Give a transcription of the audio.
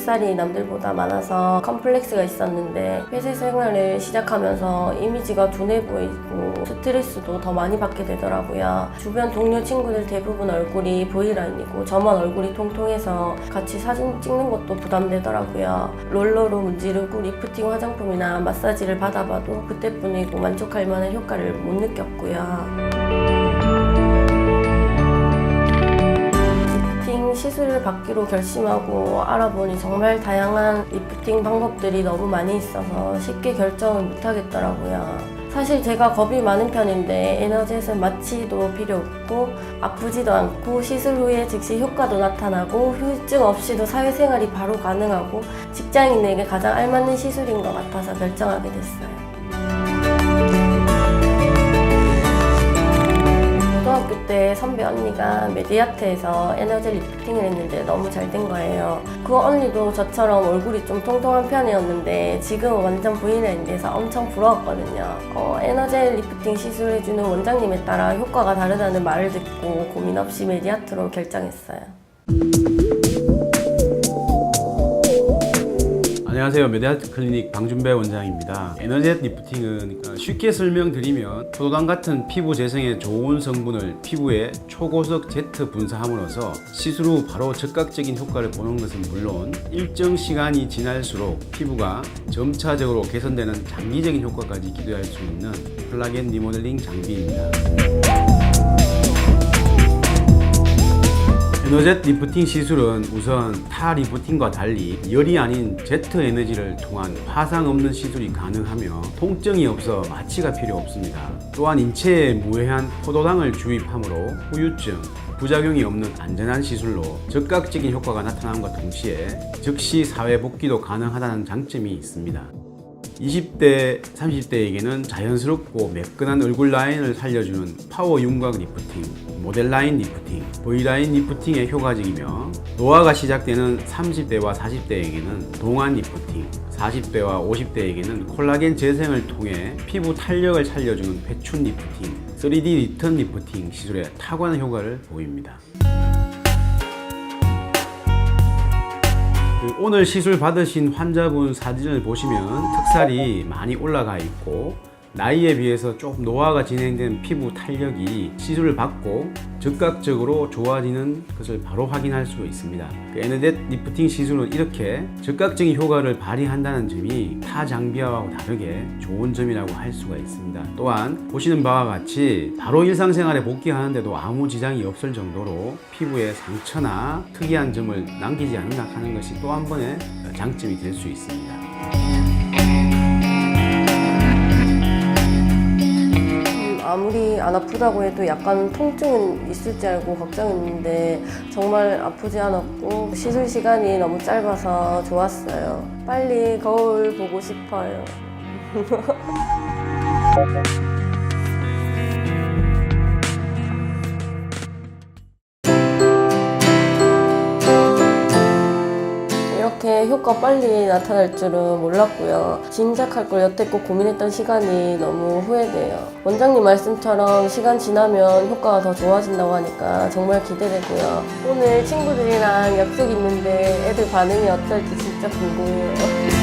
살이 남들보다 많아서 컴플렉스가 있었는데 회사 생활을 시작하면서 이미지가 둔해 보이고 스트레스도 더 많이 받게 되더라고요. 주변 동료 친구들 대부분 얼굴이 V라인이고 저만 얼굴이 통통해서 같이 사진 찍는 것도 부담되더라고요. 롤러로 문지르고 리프팅 화장품이나 마사지를 받아봐도 그때뿐이고 만족할 만한 효과를 못 느꼈고요. 시술을 받기로 결심하고 알아보니 정말 다양한 리프팅 방법들이 너무 많이 있어서 쉽게 결정을 못 하겠더라고요. 사실 제가 겁이 많은 편인데 에너젯은 마취도 필요 없고 아프지도 않고 시술 후에 즉시 효과도 나타나고 후유증 없이도 사회생활이 바로 가능하고 직장인에게 가장 알맞는 시술인 것 같아서 결정하게 됐어요. 고등학교 때 선배 언니가 메디아트에서 에너지 리프팅을 했는데 너무 잘 된 거예요. 그 언니도 저처럼 얼굴이 좀 통통한 편이었는데 지금은 완전 돼서 엄청 부러웠거든요. 어, 에너지 리프팅 시술해주는 원장님에 따라 효과가 다르다는 말을 듣고 고민 없이 메디아트로 결정했어요. 안녕하세요. 메디아트 클리닉 방준배 원장입니다. 에너젯 리프팅은 어, 쉽게 설명드리면 포도당 같은 피부 재생에 좋은 성분을 피부에 초고속 제트 분사함으로써 시술 후 바로 즉각적인 효과를 보는 것은 물론 일정 시간이 지날수록 피부가 점차적으로 개선되는 장기적인 효과까지 기대할 수 있는 콜라겐 리모델링 장비입니다. 에너젯 리프팅 시술은 우선 타 리프팅과 달리 열이 아닌 제트 에너지를 통한 화상 없는 시술이 가능하며 통증이 없어 마취가 필요 없습니다. 또한 인체에 무해한 포도당을 주입함으로 후유증, 부작용이 없는 안전한 시술로 즉각적인 효과가 나타남과 동시에 즉시 사회 복귀도 가능하다는 장점이 있습니다. 20대, 30대에게는 자연스럽고 매끈한 얼굴 라인을 살려주는 파워 윤곽 리프팅, 모델 라인 리프팅, V라인 리프팅에 효과적이며 노화가 시작되는 30대와 40대에게는 동안 리프팅, 40대와 50대에게는 콜라겐 재생을 통해 피부 탄력을 살려주는 회춘 리프팅, 3D 리턴 리프팅 시술에 탁월한 효과를 보입니다. 그 오늘 시술 받으신 환자분 사진을 보시면 턱살이 많이 올라가 있고 나이에 비해서 조금 노화가 진행된 피부 탄력이 시술을 받고 즉각적으로 좋아지는 것을 바로 확인할 수 있습니다. 그 에너젯 리프팅 시술은 이렇게 즉각적인 효과를 발휘한다는 점이 타 장비와는 다르게 좋은 점이라고 할 수가 있습니다. 또한 보시는 바와 같이 바로 일상생활에 복귀하는데도 아무 지장이 없을 정도로 피부에 상처나 특이한 점을 남기지 않는다 하는 것이 또 한 번의 장점이 될 수 있습니다. 아무리 안 아프다고 해도 약간 통증은 있을 줄 알고 걱정했는데 정말 아프지 않았고 시술 시간이 너무 짧아서 좋았어요. 빨리 거울 보고 싶어요. 효과 빨리 나타날 줄은 몰랐고요. 진작할 걸 여태껏 고민했던 시간이 너무 후회돼요. 원장님 말씀처럼 시간 지나면 효과가 더 좋아진다고 하니까 정말 기대되고요. 오늘 친구들이랑 약속 있는데 애들 반응이 어떨지 진짜 궁금해요.